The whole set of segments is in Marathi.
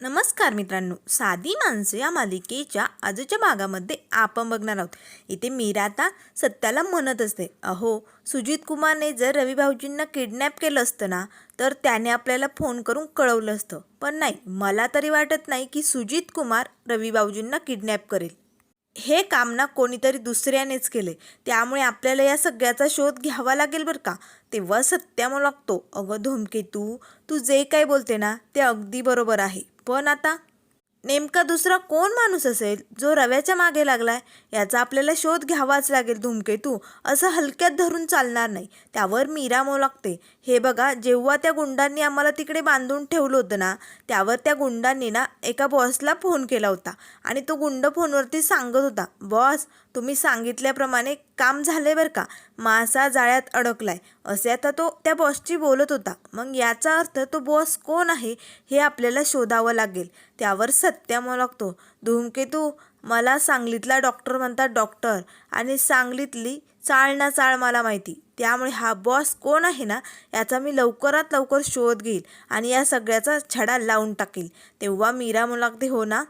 नमस्कार मित्रांनो साधी माणसं या मालिकेच्या आजच्या भागामध्ये आपण बघणार आहोत. इथे मीरा आता सत्याला म्हणत असते अहो सुजित कुमारने जर रवी भाऊजींना किडनॅप केलं असतं ना तर त्याने आपल्याला फोन करून कळवलं असतं. पण नाही मला तरी वाटत नाही की सुजित कुमार रवी भाऊजींना किडनॅप करेल. हे काम ना कोणीतरी दुसऱ्यानेच केले. त्यामुळे आपल्याला या सगळ्याचा शोध घ्यावा लागेल बरं का? तेव्हा सत्या लागतो अगं धूमकेतू तू जे काय बोलते ना ते अगदी बरोबर आहे. पण आता नेमका दुसरा कोण माणूस असेल जो रव्याच्या मागे लागलाय याचा आपल्याला शोध घ्यावाच लागेल धूमकेतू. असं हलक्यात धरून चालणार नाही. त्यावर मीरा मो लागते हे बघा जेव्हा त्या गुंडांनी आम्हाला तिकडे बांधून ठेवलं होतं ना त्यावर त्या गुंडांनी ना एका बॉसला फोन केला होता आणि तो गुंड फोनवरती सांगत होता बॉस तुम्ही सांगितल्याप्रमाणे काम झालंय बरं का? मासा जाळ्यात अडकलाय. असे आता तो त्या बॉसची बोलत होता. मग याचा अर्थ तो बॉस कोण आहे हे आपल्याला शोधावं लागेल. त्यावर सत्या लागतो. धूमकेतू मला सांगलीतला डॉक्टर म्हणतात डॉक्टर आणि सांगलीतली चाळ ना चाळ मला माहिती. त्यामुळे हा बॉस कोण आहे ना याचा मी लवकरात लवकर शोध घेईल आणि या सगळ्याचा छडा लावून टाकेल. तेव्हा मीरा मग हो ना?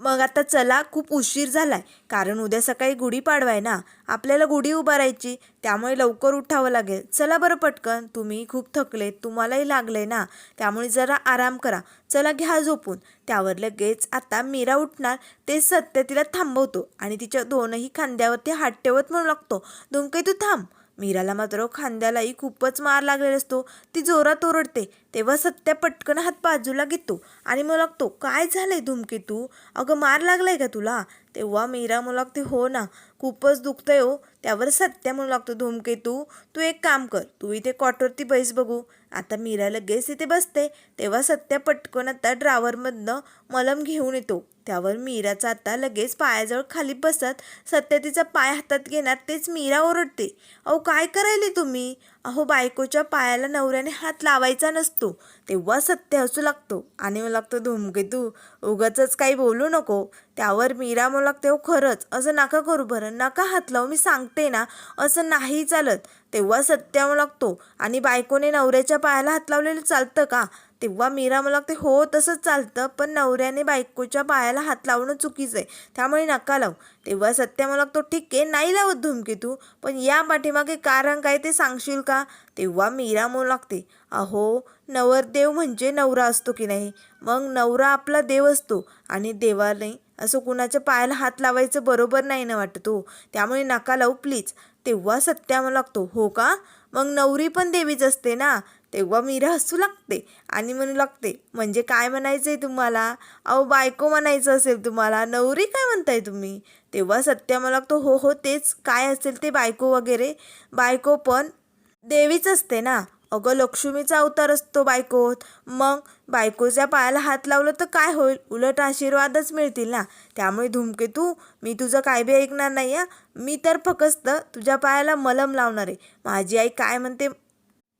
मग आता चला खूप उशीर झालाय. कारण उद्या सकाळी गुढीपाडवा आहे ना. आपल्याला गुढी उभारायची त्यामुळे लवकर उठावं लागेल. चला बरं पटकन. तुम्ही खूप थकलेत तुम्हालाही लागलंय ना. त्यामुळे जरा आराम करा. चला घ्या झोपून. त्यावर लगेच आता मीरा उठणार. ते सत्य तिला थांबवतो आणि तिच्या दोनही खांद्यावरती हात ठेवत म्हणू लागतो धुमके तू थांब. मीराला मात्र खांद्यालाही खूपच मार लागलेला असतो. ती जोरात ओरडते तेव्हा सत्या पटकन हात बाजूला घेतो आणि मला लागतो काय झालंय धूमकेतू अगं मार लागलाय का तुला? तेव्हा मीरा मला लागते हो ना खूपच दुखतंय हो. त्यावर सत्या म्हणू लागतो धूमकेतू तू एक काम कर तू इथे कॉटवरती बैस बघू. आता मीरा लगेच इथे बसते. तेव्हा सत्या पटकन आता ड्रावरमधनं मलम घेऊन येतो. त्यावर मीराचा आता लगेच पायाजवळ खाली बसत सत्य तिचा पाय हातात घेणार तेच मीरा ओरडते. अहो काय करायले तुम्ही? अहो बायकोच्या पायाला नवऱ्याने हात लावायचा नसतो. तेव्हा सत्य असू लागतो. आणि मग लागतो धुमके तू उगाच काही बोलू नको. त्यावर मीरा मग लागते हो खरंच. असं नका करू बरं नका हात लावू. मी सांगते ना असं नाही चालत. तेव्हा सत्या मग लागतो. आणि बायकोने नवऱ्याच्या पायाला हात लावलेलं चालतं का? तेव्हा मीरा मला लागते हो तसंच चालतं पण नवऱ्याने बायकोच्या पायाला हात लावणं चुकीचं आहे. त्यामुळे नका लावू. तेव्हा सत्या मला लागतो ठीक आहे नाही लावत धुमकी तू पण या पाठीमागे कारण काय ते सांगशील का? तेव्हा मीरा म्हणू लागते अहो नवरदेव म्हणजे नवरा असतो की नाही? मग नवरा आपला देव असतो आणि देवाने असं कुणाच्या पायाला हात लावायचं बरोबर नाही ना वाटत हो. त्यामुळे नका लावू प्लीज. तेव्हा सत्या मला लागतो हो का? मग नवरी पण देवीच असते ना? तेव्हा मीरा हसू लागते आणि म्हणू लागते म्हणजे काय म्हणायचं आहे तुम्हाला? अहो बायको म्हणायचं असेल तुम्हाला नवरी काय म्हणताय तुम्ही? तेव्हा सत्या मला लागतो हो हो तेच काय असेल ते बायको वगैरे. बायको पण देवीच असते ना अगं लक्ष्मीचा अवतार असतो बायकोत मग बायकोच्या पायाला हात लावलं तर काय होईल? उलट आशीर्वादच मिळतील ना त्यामुळे धुमके तू मी तुझं काय बी ऐकणार नाही आहे मी तर फकस्त तुझ्या पायाला मलम लावणार आहे. माझी आई काय म्हणते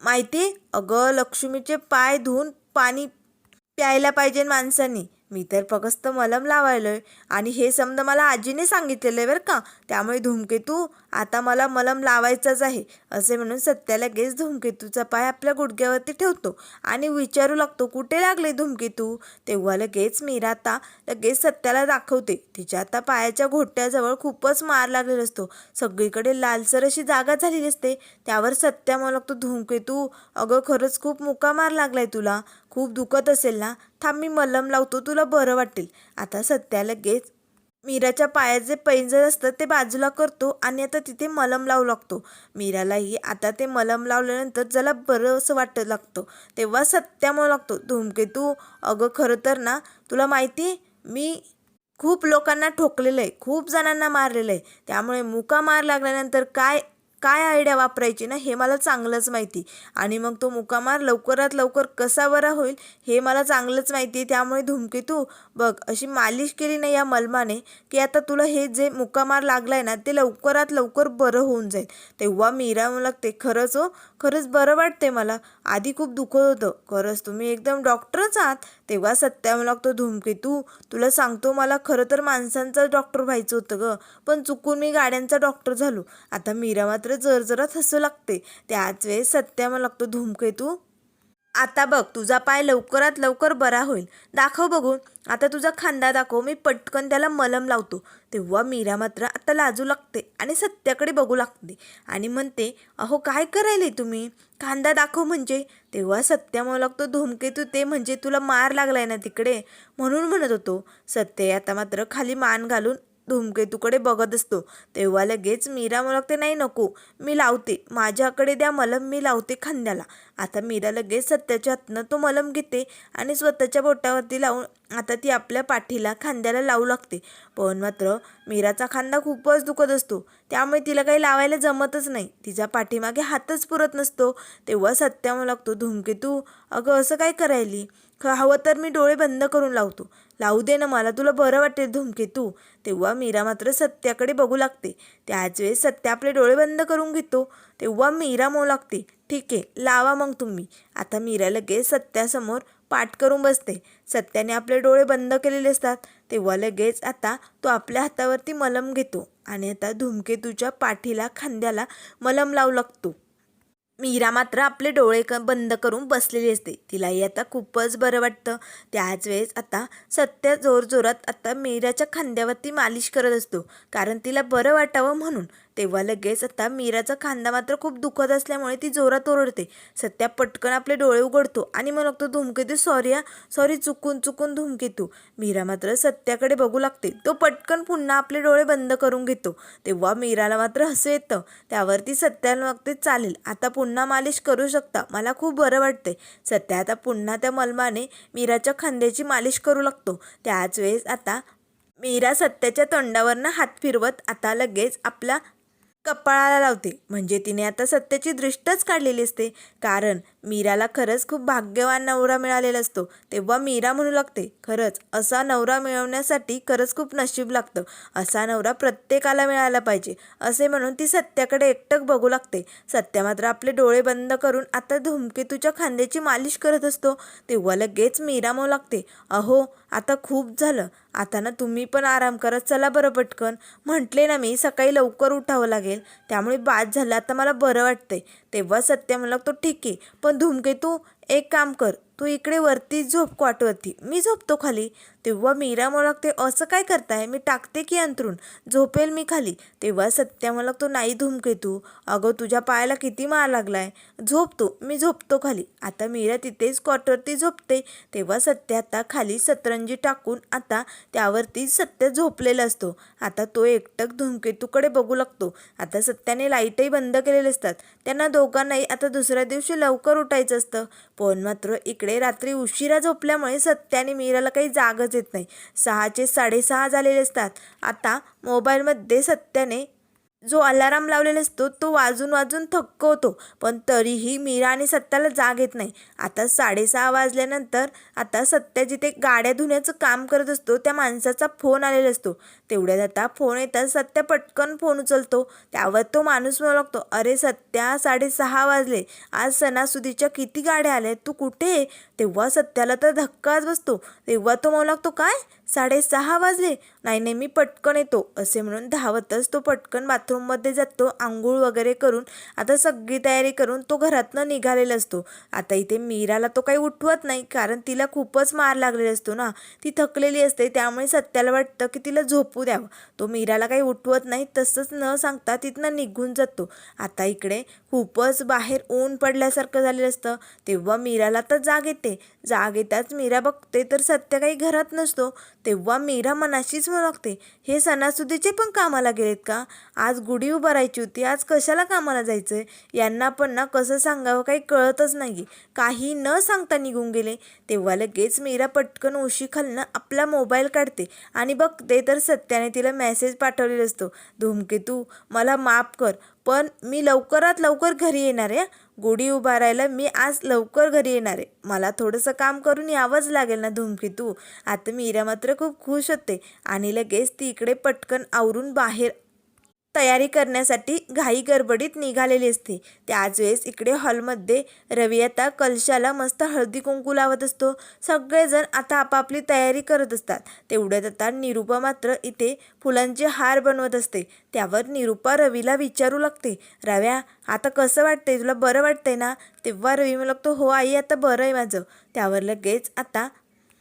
माहिती? अगं लक्ष्मीचे पाय धुवून पाणी प्यायला पाहिजे माणसांनी. मी तर फक्त मलम लावायलोय. आणि हे समज मला आजीने सांगितलेलं आहे बरं का त्यामुळे धूमकेतू आता मला मलम लावायचाच आहे असे म्हणून सत्या लगेच धूमकेतूचा पाय आपल्या गुडघ्यावरती ठेवतो आणि विचारू लागतो कुठे लागले धूमकेतू? तेव्हा लगेच मीरा आता लगेच सत्याला दाखवते. तिच्या आता पायाच्या घोट्याजवळ खूपच मार लागलेला असतो. सगळीकडे लालसर अशी जागा झालेली असते. त्यावर सत्या मला लागतो धूमकेतू अगं खरंच खूप मुका मार लागलाय तुला. खूप दुखत असेल ना थांब मी मलम लावतो तुला बरं वाटेल. आता सत्या लगेच मीराच्या पायात जे पैंजण असतं ते बाजूला करतो आणि आता तिथे मलम लावू लागतो. मीरालाही आता ते मलम लावल्यानंतर जरा बरं असं वाटत लागतं. तेव्हा सत्यामुळे लागतो धूमकेतू अगं खरं तर ना तुला माहिती मी खूप लोकांना ठोकलेलं आहे खूप जणांना मारलेलं आहे त्यामुळे मुका मार लागल्यानंतर काय काय आयडिया वापरायची ना हे मला चांगलंच माहिती. आणि मग तो मुकामार लवकरात लवकर कसा बरा होईल हे मला चांगलंच माहिती आहे. त्यामुळे धुमकेतू बघ अशी मालिश केली ना या मलमाने की आता तुला हे जे मुकामार लागलाय ना ते लवकरात लवकर बरं होऊन जाईल. तेव्हा मीरा मला लागते खरंच हो खरंच बरं वाटते मला. आधी खूप दुखत होतं. खरंच तुम्ही एकदम डॉक्टरच आहात. तेव्हा सत्या लागतो धुमकेतू तुला सांगतो मला खरं तर माणसांचं डॉक्टर व्हायचं होतं ग. पण चुकून मी गाड्यांचा डॉक्टर झालो. आता मीरा मात्र जरजरात हसू लागते. त्याच वेळेस सत्या लागतो धूमकेतू आता बघ तुझा पाय लवकरात लवकर बरा होईल. दाखव बघू आता तुझा खांदा दाखव. मी पटकन त्याला मलम लावतो. तेव्हा मीरा मात्र आता लाजू लागते आणि सत्याकडे बघू लागते आणि म्हणते अहो काय करायले तुम्ही? खांदा दाखव म्हणजे. तेव्हा सत्या म्हणू लागतो धूमकेतू ते म्हणजे तुला मार लागलाय ना तिकडे. म्हणून म्हणत होतो. सत्य आता मात्र खाली मान घालून धूमकेतूकडे बघत असतो. तेव्हा लगेच मीरा म्हणू नाही नको मी लावते. माझ्याकडे द्या मलम मी लावते खांद्याला. आता मीरा लगेच सत्याच्या हातनं तो मलम घेते आणि स्वतःच्या बोटावरती लावून आता ती आपल्या पाठीला खांद्याला लावू लागते. पण मात्र मीराचा खांदा खूपच दुखत असतो. त्यामुळे तिला काही लावायला जमतच नाही. तिचा पाठीमागे हातच पुरत नसतो. तेव्हा सत्या म्हणू लागतो धूमकेतू अगं असं काय करायली? ख- हवं तर मी डोळे बंद करून लावतो. लावू दे ना मला तुला बरं वाटेल धूमकेतू तेव्हा मीरा मात्र सत्याकडे बघू लागते. त्याच वेळेस सत्या आपले डोळे बंद करून घेतो. तेव्हा मीरा म्हणू लागते. ठीक आहे लावा मग तुम्ही. आता मीरा लगेच सत्यासमोर पाठ करून बसते. सत्याने आपले डोळे बंद केलेले असतात. तेव्हा लगेच आता तो आपल्या हातावरती मलम घेतो आणि आता धूमकेतूच्या पाठीला खांद्याला मलम लावू लागतो. मीरा मात्र आपले डोळे क बंद करून बसलेली असते. तिलाही आता खूपच बरं वाटतं. त्याच वेळेस आता सत्य जोरजोरात आता मीराच्या खांद्यावरती मालिश करत असतो. कारण तिला बरं वाटावं म्हणून तेव्हा लगेच आता मीराचा खांदा मात्र खूप दुखत असल्यामुळे ती जोरात ओरडते. सत्या पटकन आपले डोळे उघडतो आणि मग तो धुमकेतू सॉरी हा सॉरी चुकून चुकून धुमकेतू मीरा मात्र सत्याकडे बघू लागते. तो पटकन पुन्हा आपले डोळे बंद करून घेतो. तेव्हा मीराला मात्र हसू येतं. त्यावरती सत्याला मागते चालेल आता पुन्हा मालिश करू शकता? मला खूप बरं वाटते सत्या आता पुन्हा त्या मलमाने मीराच्या खांद्याची मालिश करू लागतो. त्याच वेळेस आता मीरा सत्याच्या तोंडावरनं हात फिरवत आता लगेच आपला कपाळाला लावते. म्हणजे तिने आता सत्याची दृष्टच काढलेली असते. कारण मीराला खरंच खूप भाग्यवान नवरा मिळालेला असतो. तेव्हा मीरा म्हणू लागते खरंच असा नवरा मिळवण्यासाठी खरंच खूप नशीब लागतं. असा नवरा प्रत्येकाला मिळाला पाहिजे. असे म्हणून ती सत्याकडे एकटक बघू लागते. सत्या मात्र आपले डोळे बंद करून आता धूमकेतूच्या खांद्याची मालिश करत असतो. तेव्हा लगेच मीरा म्हणू लागते अहो आता खूप झालं. आता ना तुम्ही पण आराम करत चला बरं पटकन. म्हटले ना मी सकाळी लवकर उठावं लागेल. त्यामुळे बाद झालं. आता मला बरं वाटतंय. तेव्हा सत्य म्हणला तो ठीक आहे. पण धूमकेतू एक काम कर. तू इकडे वरती झोप क्वाटवरती मी झोपतो खाली. तेव्हा मीरा मला लागते असं काय करताय? मी टाकते की अंतरून झोपेल मी खाली. तेव्हा सत्या मला लागतो नाही धूमकेतू अगं तुझ्या पायाला किती मार लागलाय? झोपतो. मी झोपतो खाली. आता मीरा तिथेच क्वाटवरती झोपते. तेव्हा सत्य आता खाली सतरंजी टाकून आता त्यावरती सत्य झोपलेला असतो. आता तो एकटक धूमकेतूकडे बघू लागतो. आता सत्याने लाईटही बंद केलेले असतात. त्यांना दोघांनाही आता दुसऱ्या दिवशी लवकर उठायचं असतं. पण मात्र इकडे रात्री उशिरा झोपल्यामुळे सत्याने मीराला काही जागच येत नाही. सहाचे साडेसहा झालेले असतात. आता मोबाईलमध्ये सत्याने जो अलाराम लावलेला असतो तो वाजून वाजून थक्क होतो पण तरीही मीरा आणि सत्याला जाग येत नाही. आता साडेसहा वाजल्यानंतर आता सत्या जिथे गाड्या धुण्याचं काम करत असतो त्या माणसाचा फोन आलेला असतो. तेवढ्यात आता फोन येतात सत्या पटकन फोन उचलतो. त्यावर तो माणूस म्हणू लागतो अरे सत्या साडेसहा वाजले. आज सणासुदीच्या किती गाड्या आल्या? तू कुठे? आहे तेव्हा सत्याला तर धक्काच बसतो. तेव्हा तो म्हणू लागतो काय? साडेसहा वाजले. नाही नाही मी पटकन येतो असे म्हणून धावतच तो पटकन बाथरूममध्ये जातो आंघोळ वगैरे करून. आता सगळी तयारी करून तो घरातनं निघालेला असतो. आता इथे मीराला तो काही उठवत नाही कारण तिला खूपच मार लागलेला असतो ना. ती थकलेली असते त्यामुळे सत्याला वाटतं की तिला झोपू द्यावं. तो मीराला काही उठवत नाही तसंच न सांगता तिथनं निघून जातो. आता इकडे खूपच बाहेर ऊन पडल्यासारखं झालेलं असतं. तेव्हा मीराला तर जाग येते. जाग येताच मीरा बघते तर सत्य काही घरात नसतो. तेव्हा मीरा मनाशीच लागते हे सणासुदीचे पण कामाला गेलेत का? आज गुढी उभारायची होती. आज कशाला कामाला जायचं आहे यांना पण ना कसं सांगावं काही कळतच नाही. काही न सांगता निघून गेले. तेव्हा लगेच मीरा पटकन उशी खालनं आपला मोबाईल काढते. आणि बघते तर सत्याने तिला मेसेज पाठवलेला असतो. धूमकेतू मला माफ कर. पण मी लवकरात लवकर घरी येणार आहे. गुढी उभारायला मी आज लवकर घरी येणार आहे. मला थोडंसं काम करून यावंच लागेल ना धूमकेतू. आता मीरा मात्र खूप खुश होते आणि लगेच ती इकडे पटकन आवरून बाहेर तयारी करण्यासाठी घाई गडबडीत निघालेली असते. त्याच वेळेस इकडे हॉलमध्ये रवी आता कलशाला मस्त हळदी कुंकू लावत असतो. सगळेजण आता आपापली तयारी करत असतात. तेवढ्यात आता निरूपा मात्र इथे फुलांचे हार बनवत असते. त्यावर निरूपा रवीला विचारू लागते. रव्या आता कसं वाटतंय? तुला बरं वाटतंय ना? तेव्हा रवी मला लागतो हो आई आता बरं आहे माझं. त्यावर लगेच आता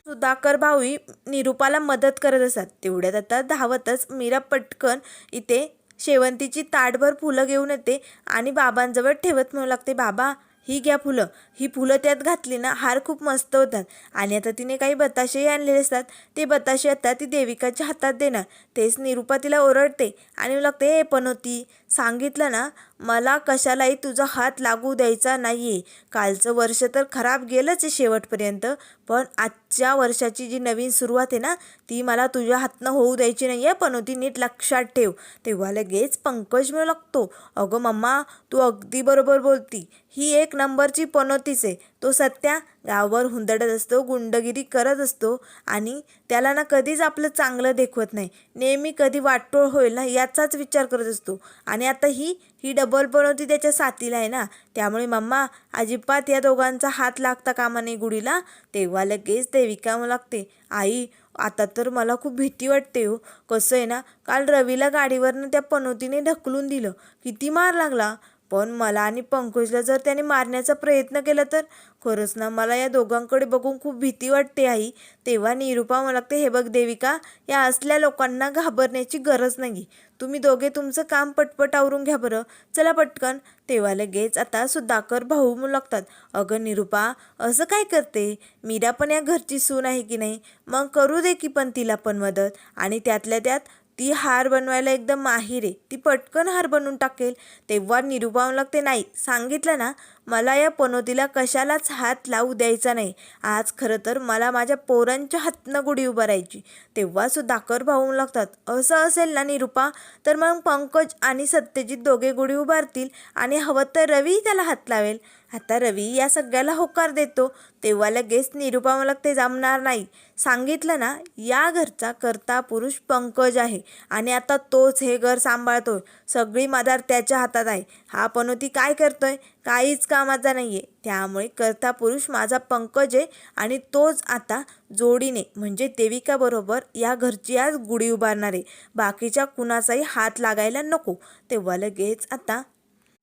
सुधाकर भाऊही निरूपाला मदत करत असतात. तेवढ्यात आता धावतच मीरा पटकन इथे शेवंतीची ताटभर फुलं घेऊन येते आणि बाबांजवळ ठेवत म्हणू लागते बाबा ही घ्या फुलं. ही फुलं त्यात घातली ना हार खूप मस्त होतात. आणि आता तिने काही बताशेही आणलेले असतात. ते बताशे आता ती देविकाच्या हातात देणार. तेच निरूपा तिला ओरडते. आणि लागते लागते पण पनोती सांगितलं ना मला कशालाही तुझा हात लागू द्यायचा नाही आहे कालचं वर्ष तर खराब गेलंच आहे शेवटपर्यंत. पण आजच्या वर्षाची जी नवीन सुरुवात आहे ना ती मला तुझ्या हातनं होऊ द्यायची नाही आहे पण ती नीट लक्षात ठेव. तेव्हा लगेच पंकज मिळू लागतो अगं मम्मा तू अगदी बरोबर बोलती. ही एक नंबरची पनोतीच आहे. तो सत्या गावावर हुंदडत असतो गुंडगिरी करत असतो आणि त्याला ना कधीच आपलं चांगलं देखवत नाही. नेहमी कधी वाटोळ होईल ना याचाच विचार करत असतो. आणि आता ही ही डबल पनोती त्याच्या साथीला आहे ना. त्यामुळे मम्मा अजिबात या दोघांचा हात लागता कामा नाही गुढीला तेव्हा लगेच देविका लागते आई आता तर मला खूप भीती वाटते हो. कसं आहे ना काल रवीला गाडीवरनं त्या पनोतीने ढकलून दिलं. किती मार लागला. पण मला आणि पंकजला जर त्याने मारण्याचा प्रयत्न केला तर? खरंच ना मला या दोघांकडे बघून खूप भीती वाटते आई. तेव्हा निरूपा मला लागते हे बघ देविका या असल्या लोकांना घाबरण्याची गरज नाही तुम्ही दोघे तुमचं काम पटपट आवरून घ्या बरं. चला पटकन. तेव्हा लगेच आता सुधाकर भाऊ म्हणू लागतात अगं निरूपा असं काय करते? मीरा पण या घरची सून आहे की नाही? मग करू दे की पण तिला पण मदत. आणि त्यातल्या त्यात ती हार बनवायला एकदम माहीर आहे. ती पटकन हार बनवून टाकेल. तेव्हा निरुपावून लागते नाही सांगितलं ना मला या पनोतीला कशालाच हात लावू द्यायचा नाही. आज खरं तर मला माझ्या पोरांच्या हातनं गुढी उभारायची. तेव्हा सुद्धा कर भाऊ लागतात असं असेल ना निरुपा तर मग पंकज आणि सत्यजित दोघे गुढी उभारतील आणि हवं तर रवी त्याला हात लावेल. आता रवी या सगळ्याला होकार देतो तेव्हा लगेच निरूपा मला ते जमणार नाही. सांगितलं ना या घरचा करता पुरुष पंकज आहे आणि आता तोच हे घर सांभाळतोय. सगळी मदार त्याच्या हातात आहे. हा पनोती काय करतोय? काहीच कामाचा नाही आहे त्यामुळे करता पुरुष माझा पंकज आहे आणि तोच आता जोडीने म्हणजे देविकाबरोबर या घरची आज गुढी उभारणार आहे. बाकीच्या कुणाचाही हात लागायला नको. तेव्हा लगेच आता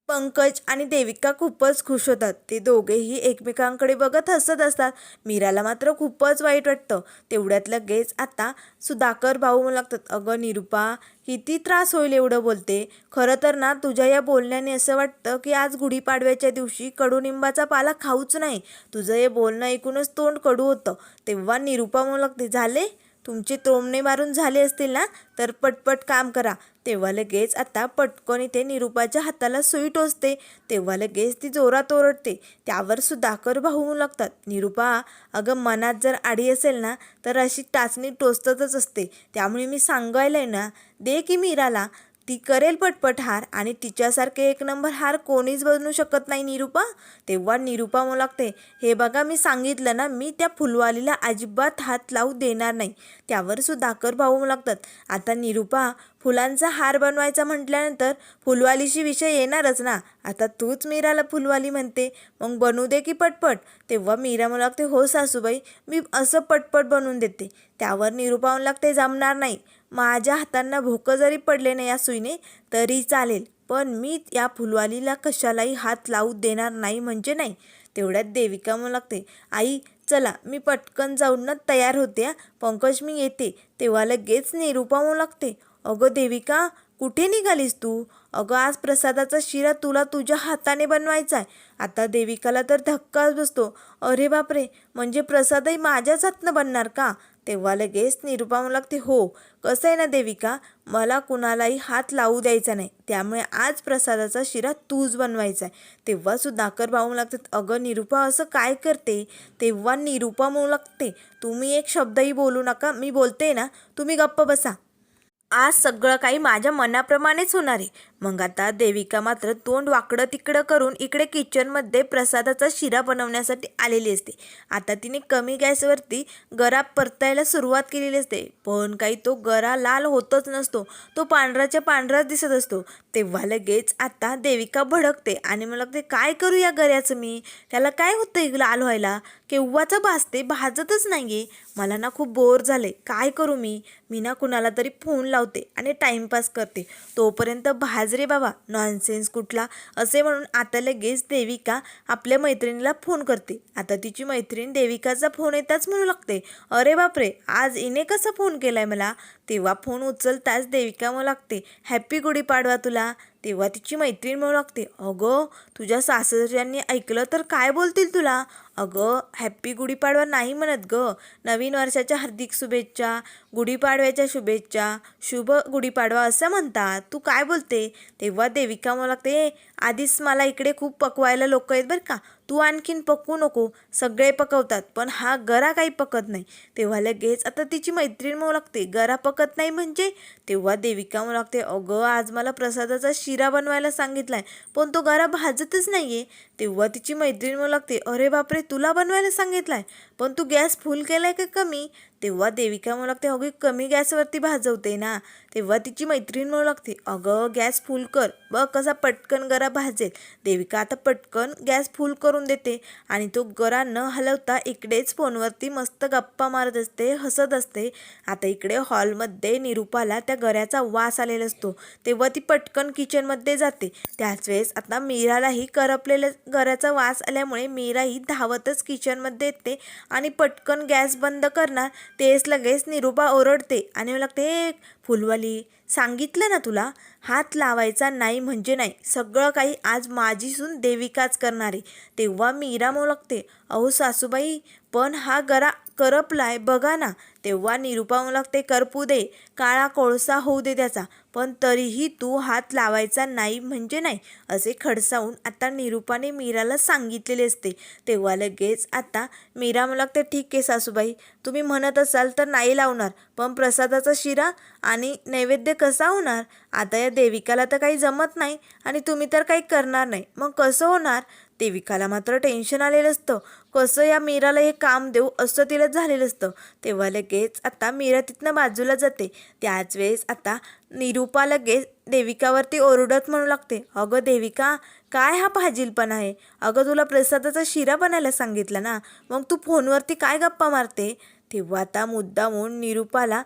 पंकज आणि देविका खूपच खुश होतात. ते दोघेही एकमेकांकडे बघत हसत असतात. मीराला मात्र खूपच वाईट वाटतं. तेवढ्यात लगेच आता सुधाकर भाऊ म्हणू लागतात अगं निरुपा किती त्रास होईल एवढं बोलते. खरं तर ना तुझ्या या बोलण्याने असं वाटतं की आज गुढीपाडव्याच्या दिवशी कडुनिंबाचा पाला खाऊच नाही. तुझं हे बोलणं ऐकूनच तोंड कडू होतं. तेव्हा निरुपा म्हणू लागते झाले? तुमचे तोमणे मारून झाले असतील ना तर पटपट काम करा. तेव्हा लगेच आता पटकन इथे निरूपाच्या हाताला सुई टोचते. तेव्हा लगेच ती जोरात ओरडते. त्यावर सुधाकर भाऊ लागतात. निरूपा अगं मनात जर आडी असेल ना तर अशी टाचणी टोचतच असते. त्यामुळे मी सांगायलाय ना दे की मीराला. ती करेल पटपट हार आणि तिच्यासारखे एक नंबर हार कोणीच बनवू शकत नाही निरूपा. तेव्हा निरूपा म्हणू लागते हे बघा मी सांगितलं ना मी त्या फुलवालीला अजिबात हात लावू देणार नाही. त्यावर सुधाकर भाऊ म्हणू लागतात आता निरूपा फुलांचा हार बनवायचा म्हटल्यानंतर फुलवालीशी विषय येणारच ना. आता तूच मीराला फुलवाली म्हणते मग बनवू दे की पटपट. तेव्हा मीरा म्हणू लागते हो सासूबाई मी असं पटपट बनवून देते. त्यावर निरूपा म्हणू लागते जमणार नाही. माझ्या हातांना भोकं जरी पडले नाही या सुईने तरी चालेल. पण मी या फुलवालीला कशालाही हात लावू देणार नाही म्हणजे नाही. तेवढ्यात देविका म्हणू लागते आई चला मी पटकन जाऊन तयार होते पंकज मी येते. तेव्हा लगेच निरूपा म्हणू लागते अगं देविका कुठे निघालीस तू? अगं आज प्रसादाचा शिरा तुला तुझ्या हाताने बनवायचा आहे. आता देविकाला तर धक्काच बसतो अरे बापरे म्हणजे प्रसादही माझ्याच हातनं बनणार का? तेव्हा लगेच निरुपा म्हणू लागते हो कसं आहे ना देविका? मला कुणालाही हात लावू द्यायचा नाही. त्यामुळे आज प्रसादाचा शिरा तूच बनवायचा आहे. तेव्हा सुधाकर भाऊ लागतात अगं निरुपा असं काय करते? तेव्हा निरुपा म्हणू लागते तुम्ही एक शब्दही बोलू नका. मी बोलते ना तुम्ही गप्प बसा. आज सगळं काही माझ्या मनाप्रमाणेच होणार आहे. मग आता देविका मात्र तोंड वाकडं तिकडं करून इकडे किचनमध्ये प्रसादाचा शिरा बनवण्यासाठी आलेली असते. आता तिने कमी गॅसवरती गरा परतायला सुरुवात केलेली असते. पण काही तो गरा लाल होतच नसतो. तो पांढराच्या पांढराच दिसत असतो. तेव्हा लगेच आता देविका भडकते आणि मला ते काय करू या गऱ्याचं मी? त्याला काय होतं लाल व्हायला? केव्हाचं भाजते भाजतच नाही मला ना खूप बोर झाले काय करू मी? मी ना कुणाला तरी फोन लावते आणि टाईमपास करते. तोपर्यंत भाज रे बाबा नॉनसेन्स कुठला? असे म्हणून आता लगेच देविका आपल्या मैत्रिणीला फोन करते. आता तिची मैत्रीण देविकाचा फोन येताच म्हणू लागते. अरे बापरे आज इने कसा फोन केलाय मला? तेव्हा फोन उचलताच देविका म्हणू लागते. हॅप्पी गुढीपाडवा तुला. तेव्हा तिची मैत्रीण म्हणू लागते. अगं तुझ्या सासऱ्यांनी ऐकलं तर काय बोलतील तुला? अगं हॅप्पी गुढीपाडवा नाही म्हणत ग. नवीन वर्षाच्या हार्दिक शुभेच्छा गुढीपाडव्याच्या शुभेच्छा शुभ गुढीपाडवा असं म्हणतात. तू काय बोलते? तेव्हा देविका मला लागते आधीच मला इकडे खूप पकवायला लोक आहेत बरं का. तू आणखीन पकवू नको. सगळे पकवतात पण हा गरा काही पकत नाही. तेव्हा लगेच आता तिची मैत्रीण म्हणू लागते. गरा पकत नाही म्हणजे? तेव्हा देविका म्हणू लागते अगं आज मला प्रसादाचा शिरा बनवायला सांगितलाय पण तो गरा भाजतच नाहीये. तेव्हा तिची मैत्रीण म्हणू लागते अरे बापरे तुला बनवायला सांगितलाय? पण तू गॅस फुल केलाय का कमी? तेव्हा देविका म्हणू लागते अगं कमी गॅसवरती भाजवते ना. तेव्हा तिची मैत्रीण म्हणू लागते अगं गॅस फुल कर. बघ कसा पटकन गरा भाजेल. देविका आता पटकन गॅस फुल करून देते आणि तो गरा न हलवता इकडेच फोनवरती मस्त गप्पा मारत असते हसत असते. आता इकडे हॉलमध्ये निरूपाला त्या गऱ्याचा वास आलेला असतो. तेव्हा ती पटकन किचनमध्ये जाते. त्याच वेळेस आता मीरालाही करपलेल्या गऱ्याचा वास आल्यामुळे मीराही धावतच किचनमध्ये येते. आणि पटकन गॅस बंद करणार. तेच लगेच निरुपा ओरडते आणि मला लागते फुलवाली सांगितलं ना तुला? हात लावायचा नाही म्हणजे नाही. सगळं काही आज माझी सून देविकाच करणारे. तेव्हा मीरा म्हणू लागते अहो सासूबाई पण हा गरा करपलाय. बघा ना तेव्हा निरुपा म्हणू लागते करपू दे काळा कोळसा होऊ दे त्याचा पण तरीही तू हात लावायचा नाही म्हणजे नाही असे खडसावून आता निरुपाने मीराला सांगितलेले असते. तेव्हा लगेच आता मीरा मला लागते ठीक आहे सासूबाई तुम्ही म्हणत असाल तर नाही लावणार पण प्रसादाचा शिरा आणि नैवेद्य कसा होणार? आता या देविकाला तर काही जमत नाही आणि तुम्ही तर काही करणार नाही. मग कसं होणार? देविकाला मात्र टेन्शन आलेलं असतं. कसं या मीराला हे काम देऊ असं तिला झालेलं असतं. तेव्हा लगेच आता मीरा तिथनं बाजूला जाते. त्याच वेळेस आता निरूपा लगेच देविकावरती ओरडत म्हणू लागते. अगं देविका काय हा फाजीलपणा आहे? अगं तुला प्रसादाचा शिरा बनायला सांगितलं ना? मग तू फोनवरती काय गप्पा मारते? तेव्हा आता मुद्दामून निरूपाला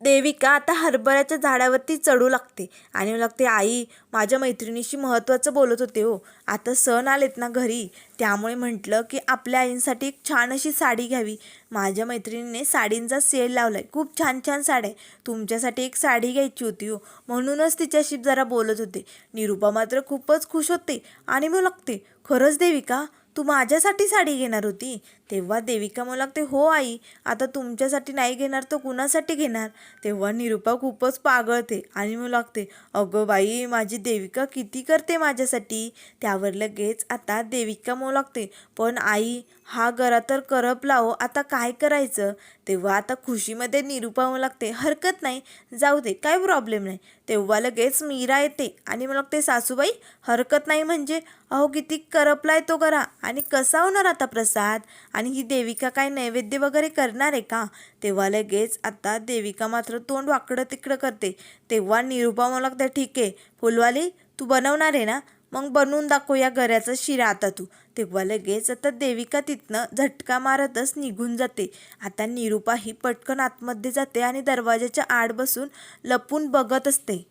देविका आता हरभऱ्याच्या झाडावरती चढू लागते आणि लागते आई माझ्या मैत्रिणीशी महत्त्वाचं बोलत होते हो. आता सण आलेत ना घरी. त्यामुळे म्हटलं की आपल्या आईंसाठी एक छान अशी साडी घ्यावी. माझ्या मैत्रिणीने साडींचा सेल लावला आहे खूप छान छान साड्या आहे. तुमच्यासाठी एक साडी घ्यायची होती हो. म्हणूनच तिच्याशी जरा बोलत होते. निरूपा मात्र खूपच खुश होते आणि मग लागते खरंच देविका तू माझ्यासाठी साडी घेणार होती? तेव्हा देविका मला लागते हो आई आता तुमच्यासाठी नाही घेणार तर कुणासाठी घेणार? तेव्हा निरूपा खूपच पागळते आणि मग लागते अगं बाई माझी देविका किती करते माझ्यासाठी? त्यावर लगेच आता देविका मग लागते पण आई हा गरा तर करपला हो आता काय करायचं? तेव्हा आता खुशीमध्ये निरूपा मग लागते हरकत नाही जाऊ दे काय प्रॉब्लेम नाही. तेव्हा लगेच मीरा येते आणि मग लागते सासूबाई हरकत नाही म्हणजे? अहो किती करपलाय तो गरा आणि कसा होणार आता प्रसाद? आणि ही देविका काय नैवेद्य वगैरे करणार आहे का? तेव्हा लगेच आता देविका मात्र तोंड वाकडं तिकडं करते. तेव्हा निरूपा मला तर ठीक आहे. फुलवाली तू बनवणार आहे ना? मग बनवून दाखव या गऱ्याचा शिरा आता तू. तेव्हा लगेच आता देविका तिथनं झटका मारतच निघून जाते. आता निरूपा ही पटकन आतमध्ये जाते आणि दरवाजाच्या आड बसून लपून बघत असते.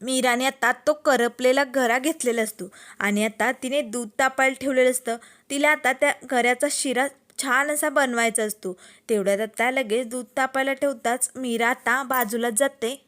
मीराने आता तो करपलेला घरा घेतलेला असतो आणि आता तिने दूध तापायला ठेवलेलं असतं. तिला आता त्या घऱ्याचा शिरा छान असा बनवायचा असतो. तेवढ्यात आता लगेच दूध तापायला ठेवताच मीरा आता बाजूलाच जाते.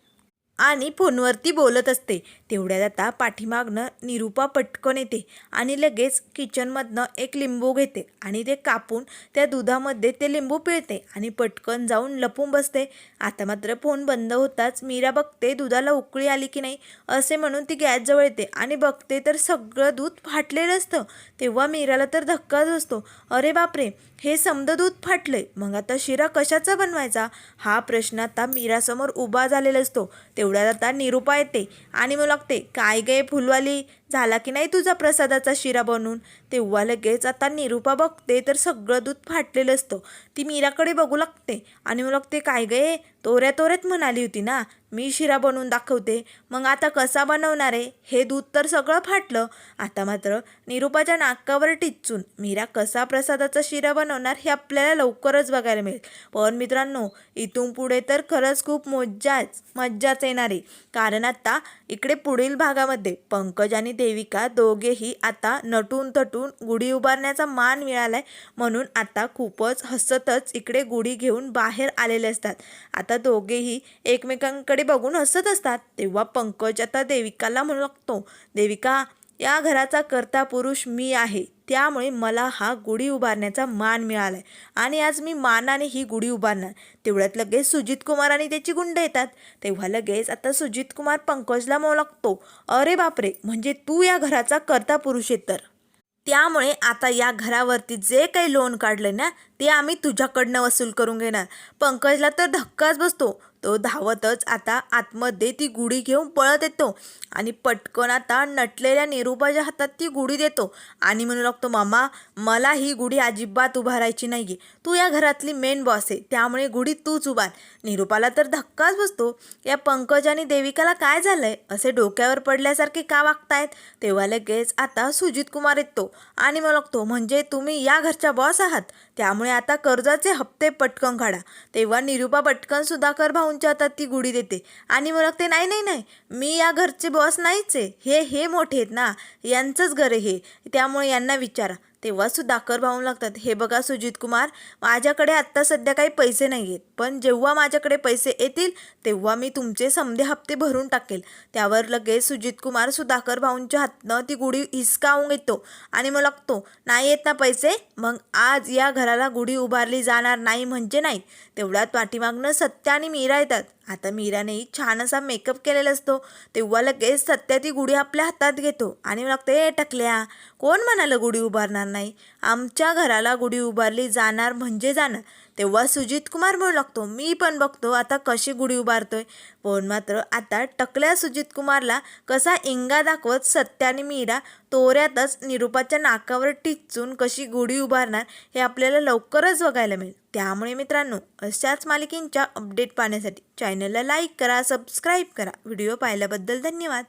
आणि फोनवरती बोलत असते. तेवढ्यात आता पाठीमागनं निरूपा पटकन येते आणि लगेच किचनमधनं एक लिंबू घेते आणि ते कापून त्या दुधामध्ये ते लिंबू पिळते आणि पटकन जाऊन लपून बसते. आता मात्र फोन बंद होताच मीरा बघते दुधाला उकळी आली की नाही असे म्हणून ती गॅसजवळ येते आणि बघते तर सगळं दूध फाटलेलं असतं. तेव्हा मीराला तर धक्काच असतो अरे बापरे हे समद दूध फाटलंय. मग आता शिरा कशाचा बनवायचा? हा प्रश्न आता मीरासमोर उभा झालेला असतो. तेवढ्यात आता निरूपा येते आणि मग लागते काय गे फुलवाली? झाला की नाही तुझा प्रसादाचा शिरा बनून तेव्हा लगेच आता निरूपा बघते तर सगळं दूध फाटलेलं असतं. ती मीराकडे बघू लागते आणि मग लागते काय गे तोऱ्या तोऱ्यात म्हणाली होती ना मी शिरा बनवून दाखवते. मग आता कसा बनवणार आहे? हे दूध तर सगळं फाटलं. आता मात्र निरूपाच्या नाकावर टिचून मीरा कसा प्रसादाचा शिरा बनवणार हे आपल्याला लवकरच बघायला मिळेल. पण मित्रांनो इथून पुढे तर खरंच खूप मज्जाच मज्जाच येणार आहे. कारण आता इकडे पुढील भागामध्ये पंकज आणि देविका दोघेही आता नटून तटून गुढी उभारण्याचा मान मिळालाय म्हणून आता खूपच हसतच इकडे गुढी घेऊन बाहेर आलेले असतात. आता दोघेही एकमेकांकडे बघून हसत असतात. तेव्हा पंकज आता देविकाला म्हणू लागतो देविका या घराचा कर्ता पुरुष मी आहे. त्यामुळे मला हा गुढी उभारण्याचा मान मिळाला आहे आणि आज मी मानाने ही गुढी उभारणार. तेवढ्यात लगेच सुजित कुमार आणि त्याची गुंड येतात. तेव्हा लगेच आता सुजित कुमार पंकजला म्हणू लागतो अरे बापरे! म्हणजे तू या घराचा कर्ता पुरुष आहे तर. त्यामुळे आता या घरावरती जे काही लोन काढलं ना ते आम्ही तुझ्याकडनं वसूल करून घेणार. पंकजला तर धक्काच बसतो. तो धावतच आता आतमध्ये ती गुढी घेऊन पळत येतो. आणि पटकन आता नटलेल्या निरूपाच्या हातात ती गुढी देतो. आणि म्हणू लागतो मामा मला ही गुढी अजिबात उभारायची नाही आहे तू या घरातली मेन बॉस आहे. त्यामुळे गुढी तूच उभार. निरूपाला तर धक्काच बसतो. या पंकज आणि देविकाला काय झालंय? असे डोक्यावर पडल्यासारखे का वागतायत? तेव्हा लगेच आता सुजित कुमार येतो. आणि मला लागतो म्हणजे तुम्ही या घरच्या बॉस आहात. त्यामुळे आता कर्जाचे हप्ते पटकन काढा. तेव्हा निरूपा पटकन सुधाकर भाऊंच्या हातात ती गुढी देते. आणि मग लागते नाही नाही नाही मी या घरचे बॉस नाहीच आहे. हे हे मोठे आहेत ना. यांचंच घर आहे हे. त्यामुळे यांना विचारा. तेव्हा सुधाकर भाऊ लागतात. हे बघा सुजित कुमार माझ्याकडे आत्ता सध्या काही पैसे नाही आहेत पण जेव्हा माझ्याकडे पैसे येतील तेव्हा मी तुमचे समधे हप्ते भरून टाकेल. त्यावर लगेच सुजित कुमार सुधाकर भाऊंच्या हातनं ती गुढी हिसकावून येतो आणि मग लागतो नाही येत ना पैसे? मग आज या घराला गुढी उभारली जाणार नाही म्हणजे नाही. तेवढ्यात पाठीमागनं सत्य आणि मीरा येतात. आता मीरानेही छान असा मेकअप केलेला असतो तेव्हा लगेच सत्या ती गुढी आपल्या हातात घेतो आणि लागतं लागते ए टकल्या. कोण म्हणालं गुढी उभारणार नाही? आमच्या घराला गुढी उभारली जाणार म्हणजे जाणार. तेव्हा सुजित कुमार म्हणू लागतो मी पण बघतो आता कशी गुढी उभारतोय? पण मात्र आता टकल्या सुजित कुमारला कसा इंगा दाखवत सत्याने मीरा तोऱ्यातच निरूपाच्या नाकावर टिचून कशी गुढी उभारणार हे आपल्याला लवकरच बघायला मिळेल. त्यामुळे मित्रांनो अशाच मालिकेंच्या अपडेट पाहण्यासाठी चॅनलला लाईक करा सबस्क्राईब करा. व्हिडिओ पाहिल्याबद्दल धन्यवाद.